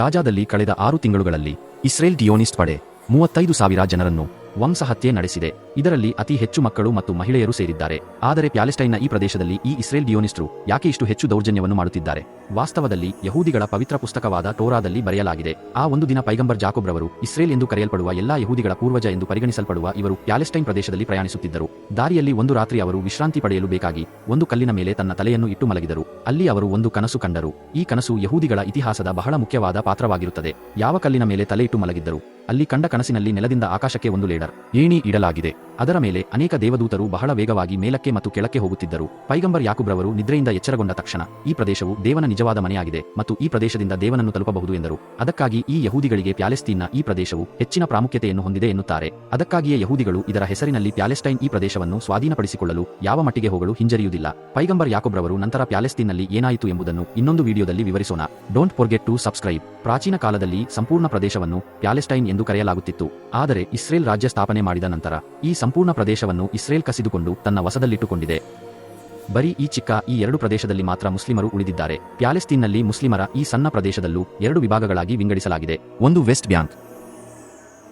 ಗಾಜಾದಲ್ಲಿ ಕಳೆದ ಆರು ತಿಂಗಳುಗಳಲ್ಲಿ ಇಸ್ರೇಲ್ ಡಿಯೋನಿಸ್ಟ್ ಪಡೆ ಮೂವತ್ತೈದು ಸಾವಿರ ಜನರನ್ನು ವಂಶಹತ್ಯೆ ನಡೆಸಿದೆ. ಇದರಲ್ಲಿ ಅತಿ ಹೆಚ್ಚು ಮಕ್ಕಳು ಮತ್ತು ಮಹಿಳೆಯರು ಸೇರಿದ್ದಾರೆ. ಆದರೆ ಪ್ಯಾಲೆಸ್ಟೈನ್ನ ಈ ಪ್ರದೇಶದಲ್ಲಿ ಈ ಇಸ್ರೇಲ್ ಡಿಯೋನಿಸ್ಟ್ರು ಯಾಕೆ ಇಷ್ಟು ಹೆಚ್ಚು ದೌರ್ಜನ್ಯವನ್ನು ಮಾಡುತ್ತಿದ್ದಾರೆ? ವಾಸ್ತವದಲ್ಲಿ ಯಹೂದಿಗಳ ಪವಿತ್ರ ಪುಸ್ತಕವಾದ ಟೋರಾದಲ್ಲಿ ಬರೆಯಲಾಗಿದೆ. ಆ ಒಂದು ದಿನ ಪೈಗಂಬರ್ ಜಾಕೋಬ್ರವರು ಇಸ್ರೇಲ್ ಎಂದು ಕರೆಯಲ್ಪಡುವ ಎಲ್ಲಾ ಯಹೂದಿಗಳ ಪೂರ್ವಜ ಎಂದು ಪರಿಗಣಿಸಲ್ಪಡುವ ಇವರು ಪ್ಯಾಲೆಸ್ಟೈನ್ ಪ್ರದೇಶದಲ್ಲಿ ಪ್ರಯಾಣಿಸುತ್ತಿದ್ದರು. ದಾರಿಯಲ್ಲಿ ಒಂದು ರಾತ್ರಿ ಅವರು ವಿಶ್ರಾಂತಿ ಪಡೆಯಲು ಬೇಕಾಗಿ ಒಂದು ಕಲ್ಲಿನ ಮೇಲೆ ತನ್ನ ತಲೆಯನ್ನು ಇಟ್ಟು ಮಲಗಿದರು. ಅಲ್ಲಿ ಅವರು ಒಂದು ಕನಸು ಕಂಡರು. ಈ ಕನಸು ಯಹೂದಿಗಳ ಇತಿಹಾಸದ ಬಹಳ ಮುಖ್ಯವಾದ ಪಾತ್ರವಾಗಿರುತ್ತದೆ. ಯಾವ ಕಲ್ಲಿನ ಮೇಲೆ ತಲೆ ಇಟ್ಟು ಮಲಗಿದ್ದರು? ಅಲ್ಲಿ ಕಂಡ ಕನಸಿನಲ್ಲಿ ನೆಲದಿಂದ ಆಕಾಶಕ್ಕೆ ಒಂದು ಲೇಡರ್ ಏಣಿ ಇಡಲಾಗಿದೆ. ಅದರ ಮೇಲೆ ಅನೇಕ ದೇವದೂತರು ಬಹಳ ವೇಗವಾಗಿ ಮೇಲಕ್ಕೆ ಮತ್ತು ಕೆಳಕ್ಕೆ ಹೋಗುತ್ತಿದ್ದರು. ಪೈಗಂಬರ್ ಯಾಕುಬ್ರವರು ನಿದ್ರೆಯಿಂದ ಎಚ್ಚರಗೊಂಡ ತಕ್ಷಣ ಈ ಪ್ರದೇಶವು ದೇವನ ನಿಜವಾದ ಮನೆಯಾಗಿದೆ ಮತ್ತು ಈ ಪ್ರದೇಶದಿಂದ ದೇವನನ್ನು ತಲುಪಬಹುದು ಎಂದರು. ಅದಕ್ಕಾಗಿ ಈ ಯಹೂದಿಗಳಿಗೆ ಪ್ಯಾಲೆಸ್ತೀನ್ನ ಈ ಪ್ರದೇಶವು ಹೆಚ್ಚಿನ ಪ್ರಾಮುಖ್ಯತೆಯನ್ನು ಹೊಂದಿದೆ ಎನ್ನುತ್ತಾರೆ. ಅದಕ್ಕಾಗಿಯೇ ಯಹೂದಿಗಳು ಇದರ ಹೆಸರಿನಲ್ಲಿ ಪ್ಯಾಲೆಸ್ಟೈನ್ ಈ ಪ್ರದೇಶವನ್ನು ಸ್ವಾಧೀನಪಡಿಸಿಕೊಳ್ಳಲು ಯಾವ ಮಟ್ಟಿಗೆ ಹೋಗಲು ಹಿಂಜರಿಯುವುದಿಲ್ಲ. ಪೈಗಂಬರ್ ಯಾಕುಬ್ರವರು ನಂತರ ಪ್ಯಾಲೆಸ್ತೀನ್ನಲ್ಲಿ ಏನಾಯಿತು ಎಂಬುದನ್ನು ಇನ್ನೊಂದು ವಿಡಿಯೋದಲ್ಲಿ ವಿವರಿಸೋಣ. Don't forget to subscribe. ಪ್ರಾಚೀನ ಕಾಲದಲ್ಲಿ ಸಂಪೂರ್ಣ ಪ್ರದೇಶವನ್ನು ಪ್ಯಾಲೆಸ್ಟೈನ್ ಎಂದು ಕರೆಯಲಾಗುತ್ತಿತ್ತು. ಆದರೆ ಇಸ್ರೇಲ್ ರಾಜ್ಯ ಸ್ಥಾಪನೆ ಮಾಡಿದ ನಂತರ ಈ ಸಂಪೂರ್ಣ ಪ್ರದೇಶವನ್ನು ಇಸ್ರೇಲ್ ಕಸಿದುಕೊಂಡು ತನ್ನ ವಸದಲ್ಲಿಟ್ಟುಕೊಂಡಿದೆ ಬರೀ ಈ ಚಿಕ್ಕ, ಈ ಎರಡು ಪ್ರದೇಶದಲ್ಲಿ ಮಾತ್ರ ಮುಸ್ಲಿಮರು ಉಳಿದಿದ್ದಾರೆ. ಪ್ಯಾಲೆಸ್ತೀನ್ನಲ್ಲಿ ಮುಸ್ಲಿಮರ ಈ ಸಣ್ಣ ಪ್ರದೇಶದಲ್ಲೂ ಎರಡು ವಿಭಾಗಗಳಾಗಿ ವಿಂಗಡಿಸಲಾಗಿದೆ. ಒಂದು ವೆಸ್ಟ್ ಬ್ಯಾಂಕ್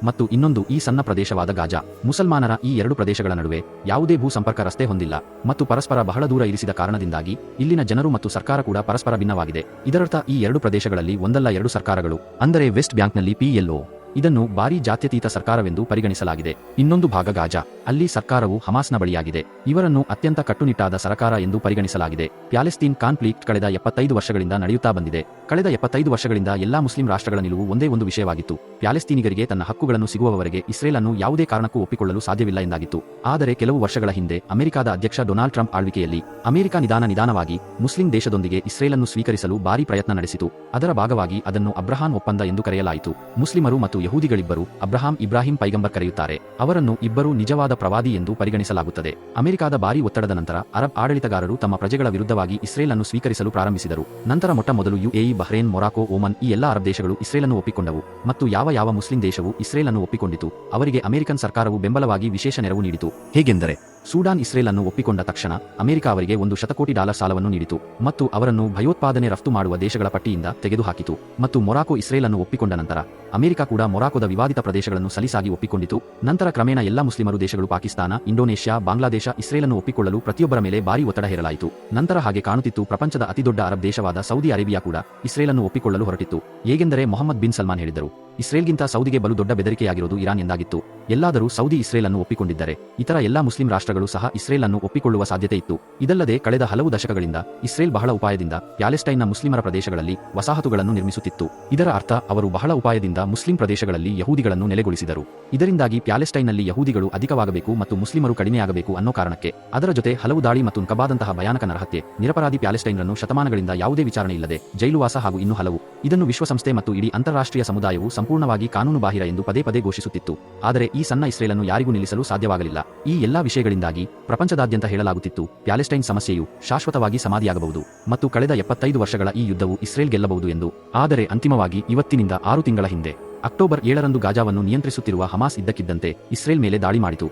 ಮತ್ತು ಇನ್ನೊಂದು ಈ ಸಣ್ಣ ಪ್ರದೇಶವಾದ ಗಾಜಾ. ಮುಸಲ್ಮಾನರ ಈ ಎರಡು ಪ್ರದೇಶಗಳ ನಡುವೆ ಯಾವುದೇ ಭೂ ಸಂಪರ್ಕ ರಸ್ತೆ ಹೊಂದಿಲ್ಲ ಮತ್ತು ಪರಸ್ಪರ ಬಹಳ ದೂರ ಇರಿಸಿದ ಕಾರಣದಿಂದಾಗಿ ಇಲ್ಲಿನ ಜನರು ಮತ್ತು ಸರ್ಕಾರ ಕೂಡ ಪರಸ್ಪರ ಭಿನ್ನವಾಗಿದೆ. ಇದರರ್ಥ ಈ ಎರಡು ಪ್ರದೇಶಗಳಲ್ಲಿ ಒಂದಲ್ಲ ಎರಡು ಸರ್ಕಾರಗಳು, ಅಂದರೆ ವೆಸ್ಟ್ ಬ್ಯಾಂಕ್ನಲ್ಲಿ ಪಿಎಲ್ಒ ಇದನ್ನು ಭಾರೀ ಜಾತ್ಯತೀತ ಸರ್ಕಾರವೆಂದು ಪರಿಗಣಿಸಲಾಗಿದೆ. ಇನ್ನೊಂದು ಭಾಗ ಗಾಜಾ. ಅಲ್ಲಿ ಸರ್ಕಾರವು ಹಮಾಸ್ನ ಬಳಿಯಾಗಿದೆ. ಇವರನ್ನು ಅತ್ಯಂತ ಕಟ್ಟುನಿಟ್ಟಾದ ಸರ್ಕಾರ ಎಂದು ಪರಿಗಣಿಸಲಾಗಿದೆ. ಪ್ಯಾಲೆಸ್ತೀನ್ ಕಾನ್ಫ್ಲಿಕ್ಟ್ ಕಳೆದ ಎಪ್ಪತ್ತೈದು ವರ್ಷಗಳಿಂದ ನಡೆಯುತ್ತಾ ಬಂದಿದೆ. ಕಳೆದ ಎಪ್ಪತ್ತೈದು ವರ್ಷಗಳಿಂದ ಎಲ್ಲಾ ಮುಸ್ಲಿಂ ರಾಷ್ಟ್ರಗಳ ನಿಲುವು ಒಂದೇ ಒಂದು ವಿಷಯವಾಗಿತ್ತು. ಪ್ಯಾಲೆಸ್ತೀನಿಗರಿಗೆ ತನ್ನ ಹಕ್ಕುಗಳನ್ನು ಸಿಗುವವರೆಗೆ ಇಸ್ರೇಲ್ ಅನ್ನು ಯಾವುದೇ ಕಾರಣಕ್ಕೂ ಒಪ್ಪಿಕೊಳ್ಳಲು ಸಾಧ್ಯವಿಲ್ಲ ಎಂದಾಗಿತ್ತು. ಆದರೆ ಕೆಲವು ವರ್ಷಗಳ ಹಿಂದೆ ಅಮೆರಿಕದ ಅಧ್ಯಕ್ಷ ಡೊನಾಲ್ಡ್ ಟ್ರಂಪ್ ಆಳ್ವಿಕೆಯಲ್ಲಿ ಅಮೆರಿಕ ನಿಧಾನ ನಿಧಾನವಾಗಿ ಮುಸ್ಲಿಂ ದೇಶದೊಂದಿಗೆ ಇಸ್ರೇಲ್ ಅನ್ನು ಸ್ವೀಕರಿಸಲು ಭಾರಿ ಪ್ರಯತ್ನ ನಡೆಸಿತು. ಅದರ ಭಾಗವಾಗಿ ಅದನ್ನು ಅಬ್ರಹಾನ್ ಒಪ್ಪಂದ ಎಂದು ಕರೆಯಲಾಯಿತು. ಮುಸ್ಲಿಮರು ಮತ್ತು ಯಹೂದಿಗಳಿಬ್ಬರು ಅಬ್ರಹಾಂ ಇಬ್ರಾಹಿಂ ಪೈಗಂಬರ್ ಕರೆಯುತ್ತಾರೆ, ಅವರನ್ನು ಇಬ್ಬರು ನಿಜವಾದ ಪ್ರವಾದಿ ಎಂದು ಪರಿಗಣಿಸಲಾಗುತ್ತದೆ. ಅಮೆರಿಕಾದ ಭಾರಿ ಒತ್ತಡದ ನಂತರ ಅರಬ್ ಆಡಳಿತಗಾರರು ತಮ್ಮ ಪ್ರಜೆಗಳ ವಿರುದ್ಧವಾಗಿ ಇಸ್ರೇಲ್ ಅನ್ನು ಸ್ವೀಕರಿಸಲು ಪ್ರಾರಂಭಿಸಿದರು. ನಂತರ ಮೊಟ್ಟ ಮೊದಲು ಯುಎಇ, ಬಹ್ರೇನ್, ಮೊರಾಕೋ, ಓಮನ್ ಈ ಎಲ್ಲಾ ಅರಬ್ ದೇಶಗಳು ಇಸ್ರೇಲ್ ಅನ್ನು ಒಪ್ಪಿಕೊಂಡವು ಮತ್ತು ಯಾವ ಯಾವ ಮುಸ್ಲಿಂ ದೇಶವು ಇಸ್ರೇಲ್ ಅನ್ನು ಒಪ್ಪಿಕೊಂಡಿತು. ಅವರಿಗೆ ಅಮೆರಿಕನ್ ಸರ್ಕಾರವು ಬೆಂಬಲವಾಗಿ ವಿಶೇಷ ನೆರವು ನೀಡಿತು. ಹೇಗೆಂದರೆ ಸೂಡಾನ್ ಇಸ್ರೇಲ್ ಅನ್ನು ಒಪ್ಪಿಕೊಂಡ ತಕ್ಷಣ ಅಮೆರಿಕ ಅವರಿಗೆ ಒಂದು ಶತಕೋಟಿ ಡಾಲರ್ ಸಾಲವನ್ನು ನೀಡಿತು ಮತ್ತು ಅವರನ್ನು ಭಯೋತ್ಪಾದನೆ ರಫ್ತು ಮಾಡುವ ದೇಶಗಳ ಪಟ್ಟಿಯಿಂದ ತೆಗೆದುಹಾಕಿತು ಮತ್ತು ಮೊರಾಕೋ ಇಸ್ರೇಲ್ ಅನ್ನು ಒಪ್ಪಿಕೊಂಡ ನಂತರ ಅಮೆರಿಕ ಕೂಡ ಮೊರಾಕೋದ ವಿವಾದಿತ ಪ್ರದೇಶಗಳನ್ನು ಸಲೀಸಾಗಿ ಒಪ್ಪಿಕೊಂಡಿತು. ನಂತರ ಕ್ರಮೇಣ ಎಲ್ಲಾ ಮುಸ್ಲಿಮರು ದೇಶಗಳು ಪಾಕಿಸ್ತಾನ, ಇಂಡೋನೇಷ್ಯಾ, ಬಾಂಗ್ಲಾದೇಶ ಇಸ್ರೇಲ್ ಅನ್ನು ಒಪ್ಪಿಕೊಳ್ಳಲು ಪ್ರತಿಯೊಬ್ಬರ ಮೇಲೆ ಭಾರಿ ಒತ್ತಡ ಹೇರಲಾಯಿತು. ನಂತರ ಹಾಗೆ ಕಾಣುತ್ತಿತ್ತು ಪ್ರಪಂಚದ ಅತಿದೊಡ್ಡ ಅರಬ್ ದೇಶವಾದ ಸೌದಿ ಅರೇಬಿಯಾ ಕೂಡ ಇಸ್ರೇಲ್ ಅನ್ನು ಒಪ್ಪಿಕೊಳ್ಳಲು ಹೊರಟಿತ್ತು. ಏಕೆಂದರೆ ಮೊಹಮ್ಮದ್ ಬಿನ್ ಸಲ್ಮಾನ್ ಹೇಳಿದರು ಇಸ್ರೇಲ್ಗಿಂತ ಸೌದಿಗೆ ಬಲು ದೊಡ್ಡ ಬೆದರಿಕೆಯಾಗಿರುವುದು ಇರಾನ್ ಎಂದಾಗಿತ್ತು. ಎಲ್ಲಾದರೂ ಸೌದಿ ಇಸ್ರೇಲ್ ಅನ್ನು ಒಪ್ಪಿಕೊಂಡಿದ್ದರೆ, ಇತರ ಎಲ್ಲಾ ಮುಸ್ಲಿಂ ರಾಷ್ಟ್ರಗಳು ಸಹ ಇಸ್ರೇಲ್ ಅನ್ನು ಒಪ್ಪಿಕೊಳ್ಳುವ ಸಾಧ್ಯತೆ ಇತ್ತು ಇದಲ್ಲದೆ ಕಳೆದ ಹಲವು ದಶಕಗಳಿಂದ ಇಸ್ರೇಲ್ ಬಹಳ ಉಪಾಯದಿಂದ ಪ್ಯಾಲೆಸ್ಟೈನ್ನ ಮುಸ್ಲಿಮರ ಪ್ರದೇಶಗಳಲ್ಲಿ ವಸಾಹತುಗಳನ್ನು ನಿರ್ಮಿಸುತ್ತಿತ್ತು. ಇದರ ಅರ್ಥ, ಅವರು ಬಹಳ ಉಪಾಯದಿಂದ ಮುಸ್ಲಿಂ ಪ್ರದೇಶಗಳಲ್ಲಿ ಯಹೂದಿಗಳನ್ನು ನೆಲೆಗೊಳಿಸಿದರು. ಇದರಿಂದಾಗಿ ಪ್ಯಾಲೆಸ್ಟೈನ್ನಲ್ಲಿ ಯಹೂದಿಗಳು ಅಧಿಕವಾಗಬೇಕು ಮತ್ತು ಮುಸ್ಲಿಮರು ಕಡಿಮೆಯಾಗಬೇಕು ಅನ್ನೋ ಕಾರಣಕ್ಕೆ, ಅದರ ಜೊತೆ ಹಲವು ದಾಳಿ ಮತ್ತು ಕಬಾದಂತಹ ಭಯಾನಕ ನರಹತ್ಯೆ, ನಿರಪರಾಧಿ ಪ್ಯಾಲೆಸ್ಟೈನ್ರನ್ನು ಶತಮಾನಗಳಿಂದ ಯಾವುದೇ ವಿಚಾರಣೆ ಇಲ್ಲದೆ ಜೈಲುವಾಸ ಹಾಗೂ ಇನ್ನೂ ಹಲವು. ಇದನ್ನು ವಿಶ್ವಸಂಸ್ಥೆ ಮತ್ತು ಇಡೀ ಅಂತಾರಾಷ್ಟ್ರೀಯ ಸಮುದಾಯವು ಸಂಪೂರ್ಣವಾಗಿ ಕಾನೂನುಬಾಹಿರ ಎಂದು ಪದೇ ಪದೇ ಘೋಷಿಸುತ್ತಿತ್ತು. ಆದರೆ ಈ ಸಣ್ಣ ಇಸ್ರೇಲನ್ನು ಯಾರಿಗೂ ನಿಲ್ಲಿಸಲು ಸಾಧ್ಯವಾಗಲಿಲ್ಲ. ಈ ಎಲ್ಲಾ ವಿಷಯಗಳಿಂದಾಗಿ ಪ್ರಪಂಚದಾದ್ಯಂತ ಹೇಳಲಾಗುತ್ತಿತ್ತು, ಪ್ಯಾಲೆಸ್ಟೈನ್ ಸಮಸ್ಯೆಯು ಶಾಶ್ವತವಾಗಿ ಸಮಾಧಿಯಾಗಬಹುದು ಮತ್ತು ಕಳೆದ ಎಪ್ಪತ್ತೈದು ವರ್ಷಗಳ ಈ ಯುದ್ಧವು ಇಸ್ರೇಲ್ ಗೆಲ್ಲಬಹುದು ಎಂದು. ಆದರೆ ಅಂತಿಮವಾಗಿ ಇವತ್ತಿನಿಂದ ಆರು ತಿಂಗಳ ಹಿಂದೆ, ಅಕ್ಟೋಬರ್ ಏಳರಂದು ಗಾಜಾವನ್ನು ನಿಯಂತ್ರಿಸುತ್ತಿರುವ ಹಮಾಸ್ ಇದ್ದಕ್ಕಿದ್ದಂತೆ ಇಸ್ರೇಲ್ ಮೇಲೆ ದಾಳಿ ಮಾಡಿತು.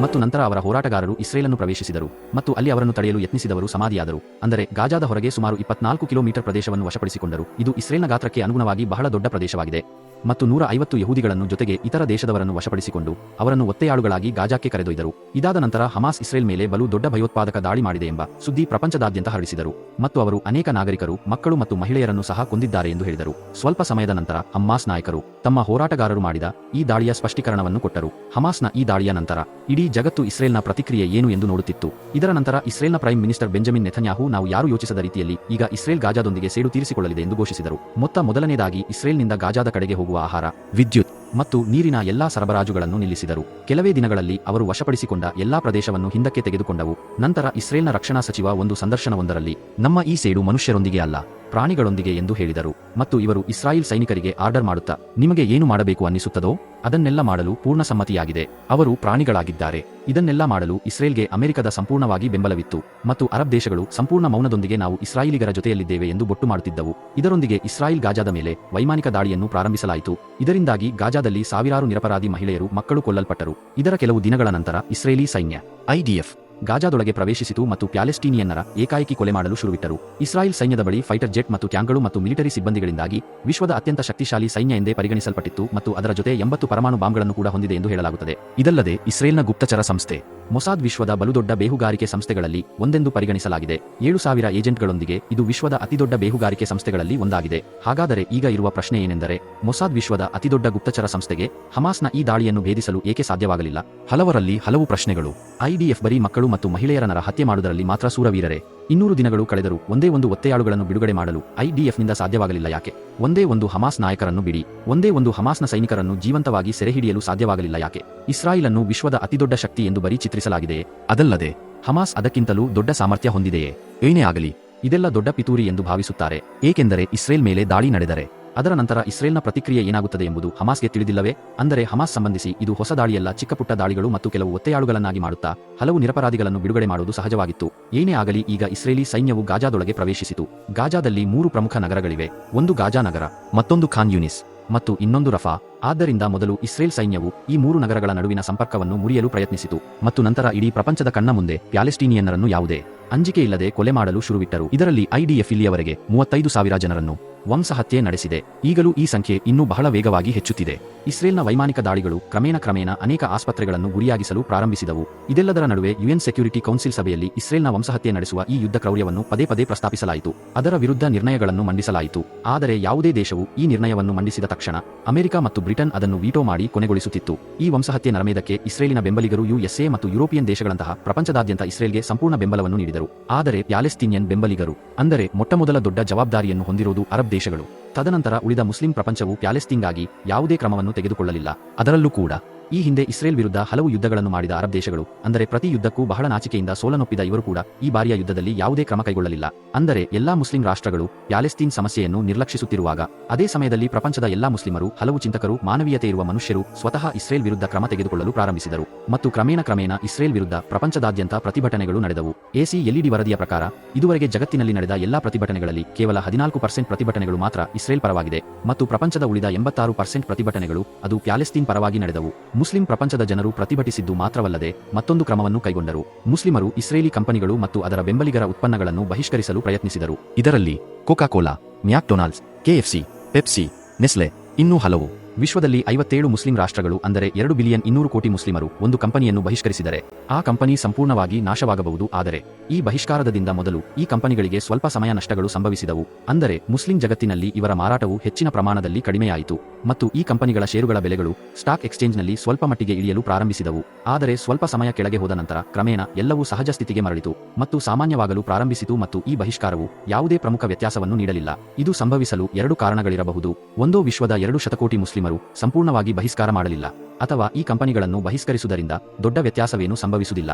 ಮತ್ತು ನಂತರ ಅವರ ಹೋರಾಟಗಾರರು ಇಸ್ರೇಲನ್ನು ಪ್ರವೇಶಿಸಿದರು ಮತ್ತು ಅಲ್ಲಿ ಅವರನ್ನು ತಡೆಯಲು ಯತ್ನಿಸಿದವರು ಸಮಾಧಿಯಾದರು. ಅಂದರೆ ಗಾಜಾದ ಹೊರಗೆ ಸುಮಾರು ಇಪ್ಪತ್ನಾಲ್ಕು ಕಿಲೋಮೀಟರ್ ಪ್ರದೇಶವನ್ನು ವಶಪಡಿಸಿಕೊಂಡರು. ಇದು ಇಸ್ರೇಲ್ನ ಗಾತ್ರಕ್ಕೆ ಅನುಗುಣವಾಗಿ ಬಹಳ ದೊಡ್ಡ ಪ್ರದೇಶವಾಗಿದೆ. ಮತ್ತು ನೂರ ಐವತ್ತು ಯಹೂದಿಗಳನ್ನು ಜೊತೆಗೆ ಇತರ ದೇಶದವರನ್ನು ವಶಪಡಿಸಿಕೊಂಡು ಅವರನ್ನು ಒತ್ತೆಯಾಳುಗಳಾಗಿ ಗಾಜಾಕ್ಕೆ ಕರೆದೊಯ್ದರು. ಇದಾದ ನಂತರ ಹಮಾಸ್ ಇಸ್ರೇಲ್ ಮೇಲೆ ಬಲು ದೊಡ್ಡ ಭಯೋತ್ಪಾದಕ ದಾಳಿ ಮಾಡಿದೆ ಎಂಬ ಸುದ್ದಿ ಪ್ರಪಂಚದಾದ್ಯಂತ ಹರಡಿಸಿದರು. ಮತ್ತು ಅವರು ಅನೇಕ ನಾಗರಿಕರು, ಮಕ್ಕಳು ಮತ್ತು ಮಹಿಳೆಯರನ್ನು ಸಹ ಕೊಂದಿದ್ದಾರೆ ಎಂದು ಹೇಳಿದರು. ಸ್ವಲ್ಪ ಸಮಯದ ನಂತರ ಹಮಾಸ್ ನಾಯಕರು ತಮ್ಮ ಹೋರಾಟಗಾರರು ಮಾಡಿದ ಈ ದಾಳಿಯ ಸ್ಪಷ್ಟೀಕರಣವನ್ನು ಕೊಟ್ಟರು. ಹಮಾಸ್ನ ಈ ದಾಳಿಯ ನಂತರ ಇಡೀ ಜಗತ್ತು ಇಸ್ರೇಲ್ನ ಪ್ರತಿಕ್ರಿಯೆ ಏನು ಎಂದು ನೋಡುತ್ತಿತ್ತು. ಇದರ ನಂತರ ಇಸ್ರೇಲ್ನ ಪ್ರೈಮ್ ಮಿನಿಸ್ಟರ್ ಬೆಂಜಮಿನ್ ನೆಥನ್ಯಾಹು ನಾವು ಯಾರು ಯೋಚಿಸದ ರೀತಿಯಲ್ಲಿ ಈಗ ಇಸ್ರೇಲ್ ಗಾಜಾದೊಂದಿಗೆ ಸೇಡು ತೀರಿಸಿಕೊಳ್ಳಲಿದೆ ಎಂದು ಘೋಷಿಸಿದರು. ಮೊತ್ತ ಮೊದಲನೇದಾಗಿ ಇಸ್ರೇಲ್ನಿಂದ ಗಾಜಾದ ಕಡೆಗೆ ಹೋಗುವ ಆಹಾರ, ವಿದ್ಯುತ್ ಮತ್ತು ನೀರಿನ ಎಲ್ಲಾ ಸರಬರಾಜುಗಳನ್ನು ನಿಲ್ಲಿಸಿದರು. ಕೆಲವೇ ದಿನಗಳಲ್ಲಿ ಅವರು ವಶಪಡಿಸಿಕೊಂಡ ಎಲ್ಲಾ ಪ್ರದೇಶವನ್ನು ಹಿಂದಕ್ಕೆ ತೆಗೆದುಕೊಂಡವು. ನಂತರ ಇಸ್ರೇಲ್ನ ರಕ್ಷಣಾ ಸಚಿವ ಒಂದು ಸಂದರ್ಶನವೊಂದರಲ್ಲಿ, ನಮ್ಮ ಈ ಸೇಡು ಮನುಷ್ಯರೊಂದಿಗೆ ಅಲ್ಲ. ಪ್ರಾಣಿಗಳೊಂದಿಗೆ ಎಂದು ಹೇಳಿದರು. ಮತ್ತು ಇವರು ಇಸ್ರಾಯೇಲ್ ಸೈನಿಕರಿಗೆ ಆರ್ಡರ್ ಮಾಡುತ್ತಾ, ನಿಮಗೆ ಏನು ಮಾಡಬೇಕು ಅನ್ನಿಸುತ್ತದೋ, ಅದನ್ನೆಲ್ಲ ಮಾಡಲು ಪೂರ್ಣ ಸಮ್ಮತಿಯಾಗಿದೆ. ಅವರು ಪ್ರಾಣಿಗಳಾಗಿದ್ದಾರೆ. ಇದನ್ನೆಲ್ಲ ಮಾಡಲು ಇಸ್ರೇಲ್ಗೆ ಅಮೆರಿಕದ ಸಂಪೂರ್ಣವಾಗಿ ಬೆಂಬಲವಿತ್ತು. ಮತ್ತು ಅರಬ್ ದೇಶಗಳು ಸಂಪೂರ್ಣ ಮೌನದೊಂದಿಗೆ ನಾವು ಇಸ್ರಾಯಿಲಿಗರ ಜೊತೆಯಲ್ಲಿದ್ದೇವೆ ಎಂದು ಬೊಟ್ಟು ಮಾಡುತ್ತಿದ್ದವು ಇದರೊಂದಿಗೆ ಇಸ್ರಾಯಿಲ್ ಗಾಜಾದ ಮೇಲೆ ವೈಮಾನಿಕ ದಾಳಿಯನ್ನು ಪ್ರಾರಂಭಿಸಲಾಯಿತು. ಇದರಿಂದಾಗಿ ಗಾಜಾದಲ್ಲಿ ಸಾವಿರಾರು ನಿರಪರಾಧಿ ಮಹಿಳೆಯರು ಮಕ್ಕಳು ಕೊಲ್ಲಲ್ಪಟ್ಟರು. ಇದರ ಕೆಲವು ದಿನಗಳ ನಂತರ ಇಸ್ರೇಲಿ ಸೈನ್ಯ ಐಡಿಎಫ್ ಗಾಜಾದೊಳಗೆ ಪ್ರವೇಶಿಸಿತು ಮತ್ತು ಪ್ಯಾಲೆಸ್ಟೀನಿಯನ್ನರ ಏಕಾಏಕಿ ಕೊಲೆ ಮಾಡಲು ಶುರುವಿಟ್ಟರು. ಇಸ್ರಾಯೇಲ್ ಸೈನ್ಯದ ಬಳಿ ಫೈಟರ್ ಜೆಟ್ ಮತ್ತು ಟ್ಯಾಂಕ್ಗಳು ಮತ್ತು ಮಿಲಿಟರಿ ಸಿಬ್ಬಂದಿಗಳಿಂದಾಗಿ ವಿಶ್ವದ ಅತ್ಯಂತ ಶಕ್ತಿಶಾಲಿ ಸೈನ್ಯ ಎಂದೇ ಪರಿಗಣಿಸಲ್ಪಟ್ಟಿತ್ತು ಮತ್ತು ಅದರ ಜೊತೆ ಎಂಬತ್ತು ಪರಮಾಣು ಬಾಂಬ್ಗಳನ್ನು ಕೂಡ ಹೊಂದಿದೆ ಎಂದು ಹೇಳಲಾಗುತ್ತದೆ. ಇದಲ್ಲದೆ ಇಸ್ರೇಲ್ನ ಗುಪ್ತಚರ ಸಂಸ್ಥೆ ಮೊಸಾದ್ ವಿಶ್ವದ ಬಲುದೊಡ್ಡ ಬೇಹುಗಾರಿಕೆ ಸಂಸ್ಥೆಗಳಲ್ಲಿ ಒಂದೆಂದು ಪರಿಗಣಿಸಲಾಗಿದೆ. ಏಳು ಸಾವಿರ ಏಜೆಂಟ್ಗಳೊಂದಿಗೆ ಇದು ವಿಶ್ವದ ಅತಿದೊಡ್ಡ ಬೇಹುಗಾರಿಕೆ ಸಂಸ್ಥೆಗಳಲ್ಲಿ ಒಂದಾಗಿದೆ. ಹಾಗಾದರೆ ಈಗ ಇರುವ ಪ್ರಶ್ನೆ ಏನೆಂದರೆ, ಮೊಸಾದ್ ವಿಶ್ವದ ಅತಿದೊಡ್ಡ ಗುಪ್ತಚರ ಸಂಸ್ಥೆಗೆ ಹಮಾಸ್ನ ಈ ದಾಳಿಯನ್ನು ಭೇದಿಸಲು ಏಕೆ ಸಾಧ್ಯವಾಗಲಿಲ್ಲ? ಹಲವರಲ್ಲಿ ಹಲವು ಪ್ರಶ್ನೆಗಳು. ಐಡಿಎಫ್ ಬರೀ ಮಕ್ಕಳು ಮತ್ತು ಮಹಿಳೆಯರ ನರ ಹತ್ಯೆ ಮಾಡುವುದರಲ್ಲಿ ಮಾತ್ರ ಸೂರವೀರರೆ. ಇನ್ನೂರು ದಿನಗಳು ಕಳೆದರೂ ಒಂದೇ ಒಂದು ಒತ್ತೆಯಾಳುಗಳನ್ನು ಬಿಡುಗಡೆ ಮಾಡಲು ಐಡಿಎಫ್ನಿಂದ ಸಾಧ್ಯವಾಗಲಿಲ್ಲ ಯಾಕೆ? ಒಂದೇ ಒಂದು ಹಮಾಸ್ ನಾಯಕರನ್ನು ಬಿಡಿ. ಒಂದೇ ಒಂದು ಹಮಾಸ್ನ ಸೈನಿಕರನ್ನು ಜೀವಂತವಾಗಿ ಸೆರೆಹಿಡಿಯಲು ಸಾಧ್ಯವಾಗಲಿಲ್ಲ ಯಾಕೆ? ಇಸ್ರಾಯಿಲ್ ಅನ್ನು ವಿಶ್ವದ ಅತಿದೊಡ್ಡ ಶಕ್ತಿ ಎಂದು ಬರೀ ಚಿತ್ರಿಸಲಾಗಿದೆಯೇ ಅದಲ್ಲದೆ, ಹಮಾಸ್ ಅದಕ್ಕಿಂತಲೂ ದೊಡ್ಡ ಸಾಮರ್ಥ್ಯ ಹೊಂದಿದೆಯೇ? ಏನೇ ಆಗಲಿ, ಇದೆಲ್ಲ ದೊಡ್ಡ ಪಿತೂರಿ ಎಂದು ಭಾವಿಸುತ್ತಾರೆ. ಏಕೆಂದರೆ ಇಸ್ರೇಲ್ ಮೇಲೆ ದಾಳಿ ನಡೆದರೆ, ಅದರ ನಂತರ ಇಸ್ರೇಲ್ನ ಪ್ರತಿಕ್ರಿಯೆ ಏನಾಗುತ್ತದೆ ಎಂಬುದು ಹಮಾಸ್ಗೆ ತಿಳಿದಿಲ್ಲವೇ? ಅಂದರೆ ಹಮಾಸ್ ಸಂಬಂಧಿಸಿ ಇದು ಹೊಸ ದಾಳಿಯಲ್ಲ, ಚಿಕ್ಕಪುಟ್ಟ ದಾಳಿಗಳು ಮತ್ತು ಕೆಲವು ಒತ್ತೆಯಾಳುಗಳನ್ನಾಗಿ ಮಾಡುತ್ತಾ, ಹಲವು ನಿರಪರಾಧಿಗಳನ್ನು ಬಿಡುಗಡೆ ಮಾಡುವುದು ಸಹಜವಾಗಿತ್ತು. ಏನೇ ಆಗಲಿ, ಈಗ ಇಸ್ರೇಲಿ ಸೈನ್ಯವು ಗಾಜಾದೊಳಗೆ ಪ್ರವೇಶಿಸಿತು. ಗಾಜಾದಲ್ಲಿ ಮೂರು ಪ್ರಮುಖ ನಗರಗಳಿವೆ. ಒಂದು ಗಾಜಾ ನಗರ, ಮತ್ತೊಂದು ಖಾನ್ ಯೂನಿಸ್, ಮತ್ತು ಇನ್ನೊಂದು ರಫಾ. ಆದ್ದರಿಂದ ಮೊದಲು ಇಸ್ರೇಲ್ ಸೈನ್ಯವು ಈ ಮೂರು ನಗರಗಳ ನಡುವಿನ ಸಂಪರ್ಕವನ್ನು ಮುರಿಯಲು ಪ್ರಯತ್ನಿಸಿತು ಮತ್ತು ನಂತರ ಇಡೀ ಪ್ರಪಂಚದ ಕಣ್ಣ ಮುಂದೆ ಪ್ಯಾಲೆಸ್ಟೀನಿಯನ್ನರನ್ನು ಯಾವುದೇ ಅಂಜಿಕೆ ಇಲ್ಲದೆ ಕೊಲೆ ಮಾಡಲು ಶುರುವಿಟ್ಟರು. ಇದರಲ್ಲಿ ಐಡಿಎಫ್ ಇಲ್ಲಿಯವರೆಗೆ ಮೂವತ್ತೈದು ಸಾವಿರ ಜನರನ್ನು ವಂಸಹತ್ಯೆ ನಡೆಸಿದೆ. ಈಗಲೂ ಈ ಸಂಖ್ಯೆ ಇನ್ನೂ ಬಹಳ ವೇಗವಾಗಿ ಹೆಚ್ಚುತ್ತಿದೆ. ಇಸ್ರೇಲ್ನ ವೈಮಾನಿಕ ದಾಳಿಗಳು ಕ್ರಮೇಣ ಕ್ರಮೇಣ ಅನೇಕ ಆಸ್ಪತ್ರೆಗಳನ್ನು ಗುರಿಯಾಗಿಸಲು ಪ್ರಾರಂಭಿಸಿದವು. ಇದೆಲ್ಲದರ ನಡುವೆ ಯುಎನ್ ಸೆಕ್ಯೂರಿಟಿ ಕೌನ್ಸಿಲ್ ಸಭೆಯಲ್ಲಿ ಇಸ್ರೇಲ್ನ ವಂಶಹತ್ಯೆ ನಡೆಸುವ ಈ ಯುದ್ಧ ಕ್ರೌರ್ಯವನ್ನು ಪದೇ ಪದೇ ಪ್ರಸ್ತಾಪಿಸಲಾಯಿತು. ಅದರ ವಿರುದ್ಧ ನಿರ್ಣಯಗಳನ್ನು ಮಂಡಿಸಲಾಯಿತು. ಆದರೆ ಯಾವುದೇ ದೇಶವು ಈ ನಿರ್ಣಯವನ್ನು ಮಂಡಿಸಿದ ತಕ್ಷಣ ಅಮೆರಿಕ ಮತ್ತು ಬ್ರಿಟನ್ ಅದನ್ನು ವೀಟೋ ಮಾಡಿ ಕೊನೆಗೊಳಿಸುತ್ತಿತ್ತು. ಈ ವಂಶಹತ್ಯೆ ನರಮೇದಕ್ಕೆ ಇಸ್ರೇಲಿನ ಬೆಂಬಲಿಗರು ಯುಎಸ್ಎ ಮತ್ತು ಯುರೋಪಿಯನ್ ದೇಶಗಳಂತಹ ಪ್ರಪಂಚದಾದ್ಯಂತ ಇಸ್ರೇಲ್ಗೆ ಸಂಪೂರ್ಣ ಬೆಂಬಲವನ್ನು ನೀಡಿದರು. ಆದರೆ ಪ್ಯಾಲೆಸ್ತೀನಿಯನ್ ಬೆಂಬಲಿಗರು, ಅಂದರೆ ಮೊಟ್ಟಮೊದಲ ದೊಡ್ಡ ಜವಾಬ್ದಾರಿಯನ್ನು ಹೊಂದಿರುವುದು ಅರಬ್ ದೇಶಗಳು. ತದನಂತರ ಉಳಿದ ಮುಸ್ಲಿಂ ಪ್ರಪಂಚವು ಪ್ಯಾಲೆಸ್ತೀನ್ಗಾಗಿ ಯಾವುದೇ ಕ್ರಮವನ್ನು ತೆಗೆದುಕೊಳ್ಳಲಿಲ್ಲ. ಅದರಲ್ಲೂ ಕೂಡ ಈ ಹಿಂದೆ ಇಸ್ರೇಲ್ ವಿರುದ್ಧ ಹಲವು ಯುದ್ಧಗಳನ್ನು ಮಾಡಿದ ಅರಬ್ ದೇಶಗಳು, ಅಂದರೆ ಪ್ರತಿ ಯುದ್ಧಕ್ಕೂ ಬಹಳ ನಾಚಿಕೆಯಿಂದ ಸೋಲನೊಪ್ಪಿದ ಇವರು ಕೂಡ ಈ ಬಾರಿಯ ಯುದ್ಧದಲ್ಲಿ ಯಾವುದೇ ಕ್ರಮ ಕೈಗೊಳ್ಳಲಿಲ್ಲ. ಅಂದರೆ ಎಲ್ಲಾ ಮುಸ್ಲಿಂ ರಾಷ್ಟ್ರಗಳು ಪ್ಯಾಲೆಸ್ತೀನ್ ಸಮಸ್ಯೆಯನ್ನು ನಿರ್ಲಕ್ಷಿಸುತ್ತಿರುವಾಗ, ಅದೇ ಸಮಯದಲ್ಲಿ ಪ್ರಪಂಚದ ಎಲ್ಲಾ ಮುಸ್ಲಿಮರು, ಹಲವು ಚಿಂತಕರು, ಮಾನವೀಯತೆ ಇರುವ ಮನುಷ್ಯರು ಸ್ವತಃ ಇಸ್ರೇಲ್ ವಿರುದ್ಧ ಕ್ರಮ ತೆಗೆದುಕೊಳ್ಳಲು ಪ್ರಾರಂಭಿಸಿದರು. ಮತ್ತು ಕ್ರಮೇಣ ಕ್ರಮೇಣ ಇಸ್ರೇಲ್ ವಿರುದ್ಧ ಪ್ರಪಂಚದಾದ್ಯಂತ ಪ್ರತಿಭಟನೆಗಳು ನಡೆದವು. ಎಸಿ ಎಲ್ಇಡಿ ವರದಿಯ ಪ್ರಕಾರ, ಇದುವರೆಗೆ ಜಗತ್ತಿನಲ್ಲಿ ನಡೆದ ಎಲ್ಲಾ ಪ್ರತಿಭಟನೆಗಳಲ್ಲಿ ಕೇವಲ ಹದಿನಾಲ್ಕು ಪರ್ಸೆಂಟ್ ಪ್ರತಿಭಟನೆಗಳು ಮಾತ್ರ ಇಸ್ರೇಲ್ ಪರವಾಗಿದೆ. ಮತ್ತು ಪ್ರಪಂಚದ ಉಳಿದ ಎಂಬತ್ತಾರು ಪರ್ಸೆಂಟ್ ಪ್ರತಿಭಟನೆಗಳು ಅದು ಪ್ಯಾಲೆಸ್ತೀನ್ ಪರವಾಗಿ ನಡೆದವು. ಮುಸ್ಲಿಂ ಪ್ರಪಂಚದ ಜನರು ಪ್ರತಿಭಟಿಸಿದ್ದು ಮಾತ್ರವಲ್ಲದೆ ಮತ್ತೊಂದು ಕ್ರಮವನ್ನು ಕೈಗೊಂಡರು. ಮುಸ್ಲಿಮರು ಇಸ್ರೇಲಿ ಕಂಪನಿಗಳು ಮತ್ತು ಅದರ ಬೆಂಬಲಿಗರ ಉತ್ಪನ್ನಗಳನ್ನು ಬಹಿಷ್ಕರಿಸಲು ಪ್ರಯತ್ನಿಸಿದರು. ಇದರಲ್ಲಿ Coca Cola McDonald's KFC Pepsi, Nestle ಇನ್ನೂ ಹಲವು. ವಿಶ್ವದಲ್ಲಿ ಐವತ್ತೇಳು ಮುಸ್ಲಿಂ ರಾಷ್ಟ್ರಗಳು, ಅಂದರೆ ಎರಡು ಬಿಲಿಯನ್ ಇನ್ನೂರು ಕೋಟಿ ಮುಸ್ಲಿಮರು, ಒಂದು ಕಂಪನಿಯನ್ನು ಬಹಿಷ್ಕರಿಸಿದರೆ, ಆ ಕಂಪನಿ ಸಂಪೂರ್ಣವಾಗಿ ನಾಶವಾಗಬಹುದು. ಆದರೆ, ಈ ಬಹಿಷ್ಕಾರದಿಂದ ಮೊದಲು ಈ ಕಂಪನಿಗಳಿಗೆ ಸ್ವಲ್ಪ ಸಮಯ ನಷ್ಟಗಳು ಸಂಭವಿಸಿದವು. ಅಂದರೆ, ಮುಸ್ಲಿಂ ಜಗತ್ತಿನಲ್ಲಿ ಇವರ ಮಾರಾಟವು ಹೆಚ್ಚಿನ ಪ್ರಮಾಣದಲ್ಲಿ ಕಡಿಮೆಯಾಯಿತು, ಮತ್ತು ಈ ಕಂಪನಿಗಳ ಷೇರುಗಳ ಬೆಲೆಗಳು ಸ್ಟಾಕ್ ಎಕ್ಸ್ಚೇಂಜ್ನಲ್ಲಿ ಸ್ವಲ್ಪ ಮಟ್ಟಿಗೆ ಇಳಿಯಲು ಪ್ರಾರಂಭಿಸಿದವು. ಆದರೆ, ಸ್ವಲ್ಪ ಸಮಯ ಕೆಳಗೆ ಹೋದ ನಂತರ, ಕ್ರಮೇಣ ಎಲ್ಲವೂ ಸಹಜ ಸ್ಥಿತಿಗೆ ಮರಳಿತು, ಮತ್ತು ಸಾಮಾನ್ಯವಾಗಲು ಪ್ರಾರಂಭಿಸಿತು ಮತ್ತು ಈ ಬಹಿಷ್ಕಾರವು ಯಾವುದೇ ಪ್ರಮುಖ ವ್ಯತ್ಯಾಸವನ್ನು ನೀಡಲಿಲ್ಲ. ಇದು ಸಂಭವಿಸಲು ಎರಡು ಕಾರಣಗಳಿರಬಹುದು. ಒಂದೋ ವಿಶ್ವದ ಎರಡು ಶತಕೋಟಿ ಮುಸ್ಲಿಮರು ಸಂಪೂರ್ಣವಾಗಿ ಬಹಿಷ್ಕಾರ ಮಾಡಲಿಲ್ಲ ಅಥವಾ ಈ ಕಂಪನಿಗಳನ್ನು ಬಹಿಷ್ಕರಿಸುವುದರಿಂದ ದೊಡ್ಡ ವ್ಯತ್ಯಾಸವೇನೂ ಸಂಭವಿಸುವುದಿಲ್ಲ.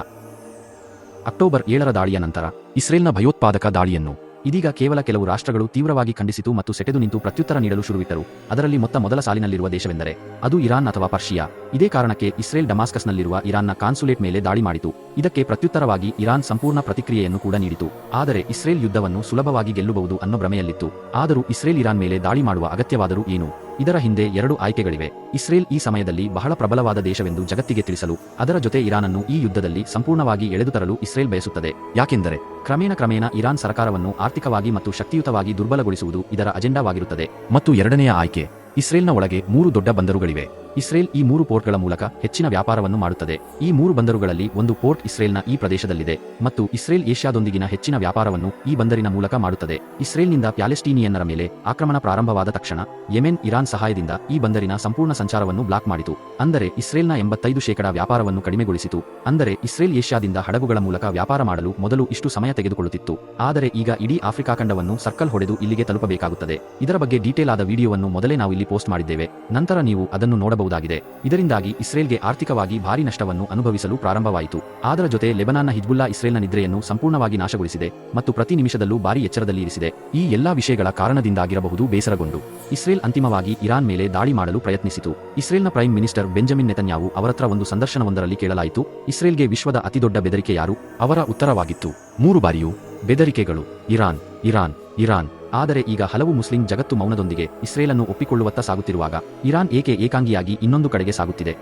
ಅಕ್ಟೋಬರ್ ಏಳರ ದಾಳಿಯ ನಂತರ ಇಸ್ರೇಲ್ನ ಭಯೋತ್ಪಾದಕ ದಾಳಿಯನ್ನು ಇದೀಗ ಕೇವಲ ಕೆಲವು ರಾಷ್ಟ್ರಗಳು ತೀವ್ರವಾಗಿ ಖಂಡಿಸಿತು ಮತ್ತು ಸೆಟೆದು ನಿಂತು ಪ್ರತ್ಯುತ್ತರ ನೀಡಲು ಶುರುವಿಟ್ಟರು. ಅದರಲ್ಲಿ ಮೊತ್ತ ಮೊದಲ ಸಾಲಿನಲ್ಲಿರುವ ದೇಶವೆಂದರೆ ಅದು ಇರಾನ್ ಅಥವಾ ಪರ್ಷಿಯಾ. ಇದೇ ಕಾರಣಕ್ಕೆ ಇಸ್ರೇಲ್ ಡಮಾಸ್ಕಸ್ನಲ್ಲಿರುವ ಇರಾನ್ನ ಕಾನ್ಸುಲೇಟ್ ಮೇಲೆ ದಾಳಿ ಮಾಡಿತು. ಇದಕ್ಕೆ ಪ್ರತ್ಯುತ್ತರವಾಗಿ ಇರಾನ್ ಸಂಪೂರ್ಣ ಪ್ರತಿಕ್ರಿಯೆಯನ್ನು ಕೂಡ ನೀಡಿತು. ಆದರೆ ಇಸ್ರೇಲ್ ಯುದ್ಧವನ್ನು ಸುಲಭವಾಗಿ ಗೆಲ್ಲಬಹುದು ಅನ್ನೋ ಭ್ರಮೆಯಲ್ಲಿತ್ತು. ಆದರೂ ಇಸ್ರೇಲ್ ಇರಾನ್ ಮೇಲೆ ದಾಳಿ ಮಾಡುವ ಅಗತ್ಯವಾದರೂ ಏನು? ಇದರ ಹಿಂದೆ ಎರಡು ಆಯ್ಕೆಗಳಿವೆ. ಇಸ್ರೇಲ್ ಈ ಸಮಯದಲ್ಲಿ ಬಹಳ ಪ್ರಬಲವಾದ ದೇಶವೆಂದು ಜಗತ್ತಿಗೆ ತಿಳಿಸಲು, ಅದರ ಜೊತೆ ಇರಾನನ್ನು ಈ ಯುದ್ಧದಲ್ಲಿ ಸಂಪೂರ್ಣವಾಗಿ ಎಳೆದು ತರಲು ಇಸ್ರೇಲ್ ಬಯಸುತ್ತದೆ. ಯಾಕೆಂದರೆ, ಕ್ರಮೇಣ ಕ್ರಮೇಣ ಇರಾನ್ ಸರ್ಕಾರವನ್ನು ಆರ್ಥಿಕವಾಗಿ ಮತ್ತು ಶಕ್ತಿಯುತವಾಗಿ ದುರ್ಬಲಗೊಳಿಸುವುದು ಇದರ ಅಜೆಂಡಾವಾಗಿರುತ್ತದೆ. ಮತ್ತು ಎರಡನೆಯ ಆಯ್ಕೆ, ಇಸ್ರೇಲ್ನ ಒಳಗೆ ಮೂರು ದೊಡ್ಡ ಬಂದರುಗಳಿವೆ. ಇಸ್ರೇಲ್ ಈ ಮೂರು ಪೋರ್ಟ್ಗಳ ಮೂಲಕ ಹೆಚ್ಚಿನ ವ್ಯಾಪಾರವನ್ನು ಮಾಡುತ್ತದೆ. ಈ ಮೂರು ಬಂದರುಗಳಲ್ಲಿ ಒಂದು ಪೋರ್ಟ್ ಇಸ್ರೇಲ್ನ ಈ ಪ್ರದೇಶದಲ್ಲಿದೆ ಮತ್ತು ಇಸ್ರೇಲ್ ಏಷ್ಯಾದೊಂದಿಗಿನ ಹೆಚ್ಚಿನ ವ್ಯಾಪಾರವನ್ನು ಈ ಬಂದರಿನ ಮೂಲಕ ಮಾಡುತ್ತದೆ. ಇಸ್ರೇಲ್ನಿಂದ ಪ್ಯಾಲೆಸ್ಟೀನಿಯನ್ನರ ಮೇಲೆ ಆಕ್ರಮಣ ಪ್ರಾರಂಭವಾದ ತಕ್ಷಣ ಯೆಮೆನ್ ಇರಾನ್ ಸಹಾಯದಿಂದ ಈ ಬಂದರಿನ ಸಂಪೂರ್ಣ ಸಂಚಾರವನ್ನು ಬ್ಲಾಕ್ ಮಾಡಿತು. ಅಂದರೆ ಇಸ್ರೇಲ್ನ ಎಂಬತ್ತೈದು ಶೇಕಡ ವ್ಯಾಪಾರವನ್ನು ಕಡಿಮೆಗೊಳಿಸಿತು. ಅಂದರೆ ಇಸ್ರೇಲ್ ಏಷ್ಯಾದಿಂದ ಹಡಗುಗಳ ಮೂಲಕ ವ್ಯಾಪಾರ ಮಾಡಲು ಮೊದಲು ಇಷ್ಟು ಸಮಯ ತೆಗೆದುಕೊಳ್ಳುತ್ತಿತ್ತು. ಆದರೆ ಈಗ ಇಡೀ ಆಫ್ರಿಕಾ ಖಂಡವನ್ನು ಸರ್ಕಲ್ ಹೊಡೆದು ಇಲ್ಲಿಗೆ ತಲುಪಬೇಕಾಗುತ್ತದೆ. ಇದರ ಬಗ್ಗೆ ಡೀಟೇಲ್ ಆದ ವಿಡಿಯೋವನ್ನು ಮೊದಲೇ ನಾವು ಇಲ್ಲಿ ಪೋಸ್ಟ್ ಮಾಡಿದ್ದೇವೆ. ನಂತರ ನೀವು ಅದನ್ನು ನೋಡಬಹುದಾಗಿದೆ ಇದರಿಂದಾಗಿ ಇಸ್ರೇಲ್ಗೆ ಆರ್ಥಿಕವಾಗಿ ಭಾರಿ ನಷ್ಟವನ್ನು ಅನುಭವಿಸಲು ಪ್ರಾರಂಭವಾಯಿತು. ಅದರ ಜೊತೆ ಲೆಬನಾನ್ನ ಹಿಜ್ಬುಲ್ಲಾ ಇಸ್ರೇಲ್ನ ನಿದ್ರೆಯನ್ನು ಸಂಪೂರ್ಣವಾಗಿ ನಾಶಗೊಳಿಸಿದೆ ಮತ್ತು ಪ್ರತಿ ನಿಮಿಷದಲ್ಲೂ ಭಾರಿ ಎಚ್ಚರದಲ್ಲಿ ಇರಿಸಿದೆ. ಈ ಎಲ್ಲಾ ವಿಷಯಗಳ ಕಾರಣದಿಂದಾಗಿರಬಹುದು ಬೇಸರಗೊಂಡು. ಇಸ್ರೇಲ್ ಅಂತಿಮವಾಗಿ ಇರಾನ್ ಮೇಲೆ ದಾಳಿ ಮಾಡಲು ಪ್ರಯತ್ನಿಸಿತು. ಇಸ್ರೇಲ್ನ ಪ್ರೈಮ್ ಮಿನಿಸ್ಟರ್ ಬೆಂಜಮಿನ್ ನೆತನ್ಯಾವು ಅವರತ್ರ ಒಂದು ಸಂದರ್ಶನವೊಂದರಲ್ಲಿ ಕೇಳಲಾಯಿತು. ಇಸ್ರೇಲ್ಗೆ ವಿಶ್ವದ ಅತಿದೊಡ್ಡ ಬೆದರಿಕೆ ಯಾರು? ಅವರ ಉತ್ತರವಾಗಿತ್ತು. ಮೂರು ಬಾರಿಯೂ ಬೆದರಿಕೆಗಳು. Iran Iran Iran. ಆದರೆ ಈಗ ಹಲವು ಮುಸ್ಲಿಂ ಜಗತ್ತು ಮೌನದೊಂದಿಗೆ ಇಸ್ರೇಲನ್ನು ಒಪ್ಪಿಕೊಳ್ಳುವತ್ತ ಸಾಗುತ್ತಿರುವಾಗ ಇರಾನ್ ಏಕೆ ಏಕಾಂಗಿಯಾಗಿ ಇನ್ನೊಂದು ಕಡೆಗೆ ಸಾಗುತ್ತಿದೆ.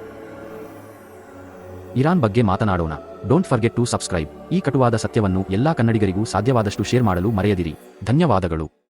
ಇರಾನ್ ಬಗ್ಗೆ ಮಾತನಾಡೋಣ. ಡೋಂಟ್ ಫರ್ಗೆಟ್ ಟು ಸಬ್ಸ್ಕ್ರೈಬ್ ಈ ಕಟುವಾದ ಸತ್ಯವನ್ನು ಎಲ್ಲಾ ಕನ್ನಡಿಗರಿಗೂ ಸಾಧ್ಯವಾದಷ್ಟು ಶೇರ್ ಮಾಡಲು ಮರೆಯದಿರಿ. ಧನ್ಯವಾದಗಳು.